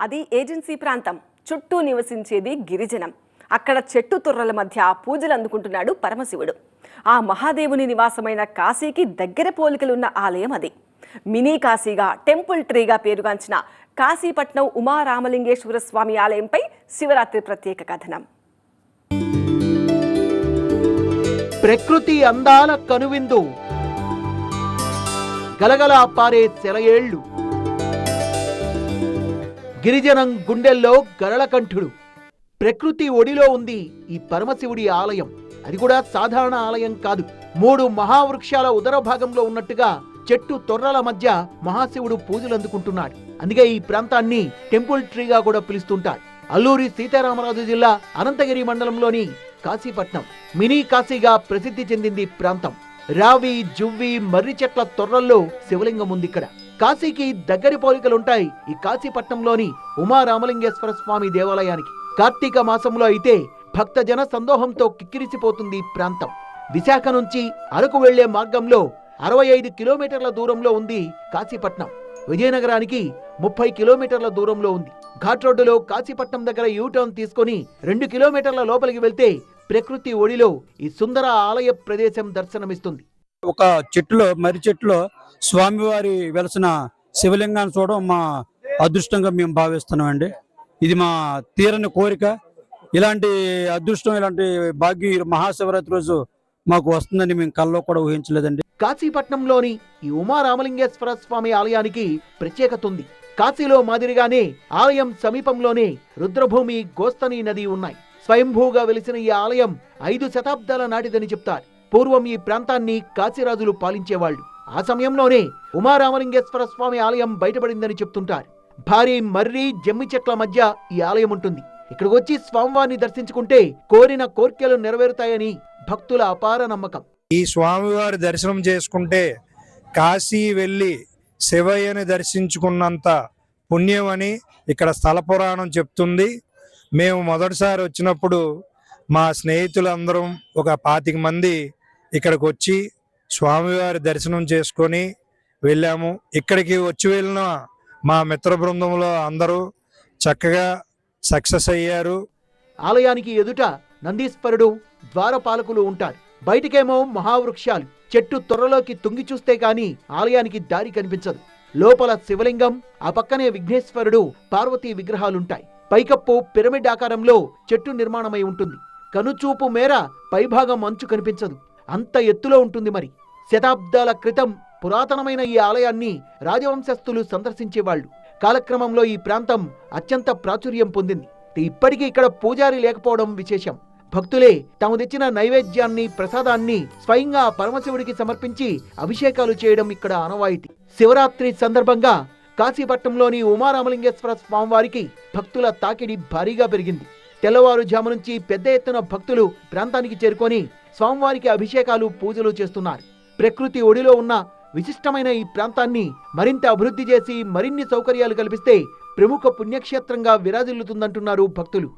అది ఏజెన్సీ ప్రాంతం. చుట్టూ నివసించేది గిరిజనం. అక్కడ చెట్టు తుర్రల మధ్య పూజలు అందుకుంటున్నాడు పరమశివుడు. ఆ మహాదేవుని నివాసమైన కాశీకి దగ్గర పోలికలున్న ఆలయం అది. మినీ కాశీగా టెంపుల్ ట్రీగా పేరుగాంచిన కాశీపట్నం ఉమారామలింగేశ్వర స్వామి ఆలయంపై శివరాత్రి ప్రత్యేక కథనం. ప్రకృతి అందాల కనువిందు. గలగల పారే సెలయేళ్ళు గిరిజనం గుండెల్లో గరళకంఠుడు ప్రకృతి ఒడిలో ఉంది ఈ పరమశివుడి ఆలయం. అది కూడా సాధారణ ఆలయం కాదు. మూడు మహావృక్షాల ఉదర భాగంలో ఉన్నట్టుగా చెట్టు తొర్రల మధ్య మహాశివుడు పూజలు అందుకుంటున్నాడు. అందుకే ఈ ప్రాంతాన్ని టెంపుల్ ట్రీగా కూడా పిలుస్తుంటారు. అల్లూరి సీతారామరాజు జిల్లా అనంతగిరి మండలంలోని కాశీపట్నం. మినీ కాశీగా ప్రసిద్ధి చెందింది ప్రాంతం. రావి జువ్వి మర్రి చెట్ల తొర్రల్లో శివలింగం ఉంది ఇక్కడ. కాశీకి దగ్గరి పోలికలుంటాయి ఈ కాశీపట్నంలోని ఉమా రామలింగేశ్వర స్వామి దేవాలయానికి. కార్తీక మాసంలో అయితే భక్తజన సందోహంతో కిక్కిరిసిపోతుంది ఈ ప్రాంతం. విశాఖ నుంచి అరకు వెళ్ళే మార్గంలో అరవై ఐదు కిలోమీటర్ల దూరంలో ఉంది కాశీపట్నం. విజయనగరానికి ముప్పై కిలోమీటర్ల దూరంలో ఉంది. ఘాట్ రోడ్డులో కాశీపట్నం దగ్గర యూటర్న్ తీసుకొని రెండు కిలోమీటర్ల లోపలికి వెళ్తే ప్రకృతి ఒడిలో ఈ సుందర ఆలయ ప్రదేశం దర్శనమిస్తుంది. ఒక చెట్టులో మర్రి చెట్టులో స్వామివారి వెలసిన శివలింగాన్ని చూడడం మా అదృష్టంగా మేము భావిస్తున్నాం అండి ఇది మా తీరని కోరిక. ఇలాంటి అదృష్టం ఇలాంటి భాగ్యం మహాశివరాత్రి రోజు మాకు వస్తుందని మేము కల్లో కూడా ఊహించలేదండి. కాశీపట్నంలోని ఈ ఉమా రామలింగేశ్వర స్వామి ఆలయానికి ప్రత్యేకత ఉంది కాశీలో మాదిరిగానే ఆలయం సమీపంలోనే రుద్రభూమి గోస్తని నది ఉన్నాయి. స్వయంభూగా వెలిసిన ఈ ఆలయం ఐదు శతాబ్దాల నాటిదని చెప్తారు. పూర్వం ఈ ప్రాంతాన్ని కాశీరాజులు పాలించేవాళ్ళు ఆ సమయంలోనే ఉమారామలింగేశ్వర స్వామి ఆలయం బయటపడిందని చెప్తుంటారు. భారీ మర్రి జమ్మి చెట్ల మధ్య ఈ ఆలయం ఉంటుంది. ఇక్కడికి వచ్చి స్వామివారిని దర్శించుకుంటే కోరిన కోర్కెలు నెరవేరుతాయని భక్తుల అపార నమ్మకం. ఈ స్వామివారి దర్శనం చేసుకుంటే కాశీ వెళ్ళి శివయ్యని దర్శించుకున్నంత పుణ్యం అని ఇక్కడ స్థల పురాణం చెప్తుంది. మేము మొదటిసారి వచ్చినప్పుడు మా స్నేహితులందరం ఒక పాతిక మంది ఇక్కడికి వచ్చి స్వామివారి దర్శనం చేసుకొని వెళ్ళాము. ఇక్కడికి వచ్చి వెళ్ళిన మా మిత్ర బృందంలో అందరూ చక్కగా సక్సెస్ అయ్యారు. ఆలయానికి ఎదుట నందీశ్వరుడు ద్వారపాలకులు ఉంటారు. బయటికేమో మహావృక్షాలు. చెట్టు త్వరలోకి తుంగి చూస్తే కానీ ఆలయానికి దారి కనిపించదు. లోపల శివలింగం ఆ పక్కనే విఘ్నేశ్వరుడు పార్వతీ విగ్రహాలుంటాయి. పైకప్పు పిరమిడ్ ఆకారంలో చెట్టు నిర్మాణమై ఉంటుంది. కనుచూపు మేర పైభాగం అంచు కనిపించదు. అంత ఎత్తులో ఉంటుంది మరి. శతాబ్దాల క్రితం పురాతనమైన ఈ ఆలయాన్ని రాజవంశస్థులు సందర్శించేవాళ్ళు. కాలక్రమంలో ఈ ప్రాంతం అత్యంత ప్రాచుర్యం పొందింది. ఇప్పటికీ ఇక్కడ పూజారి లేకపోవడం విశేషం. భక్తులే తాము తెచ్చిన నైవేద్యాన్ని ప్రసాదాన్ని స్వయంగా పరమశివుడికి సమర్పించి అభిషేకాలు చేయడం ఇక్కడ ఆనవాయితీ. శివరాత్రి సందర్భంగా కాశీపట్నంలోని ఉమారామలింగేశ్వర స్వామివారికి భక్తుల తాకిడి భారీగా పెరిగింది. తెల్లవారుజాము నుంచి పెద్ద ఎత్తున భక్తులు ప్రాంతానికి చేరుకొని స్వామివారికి అభిషేకాలు పూజలు చేస్తున్నారు. ప్రకృతి ఒడిలో ఉన్న విశిష్టమైన ఈ ప్రాంతాన్ని మరింత అభివృద్ధి చేసి మరిన్ని సౌకర్యాలు కల్పిస్తే ప్రముఖ పుణ్యక్షేత్రంగా విరాజిల్లుతుందంటున్నారు భక్తులు.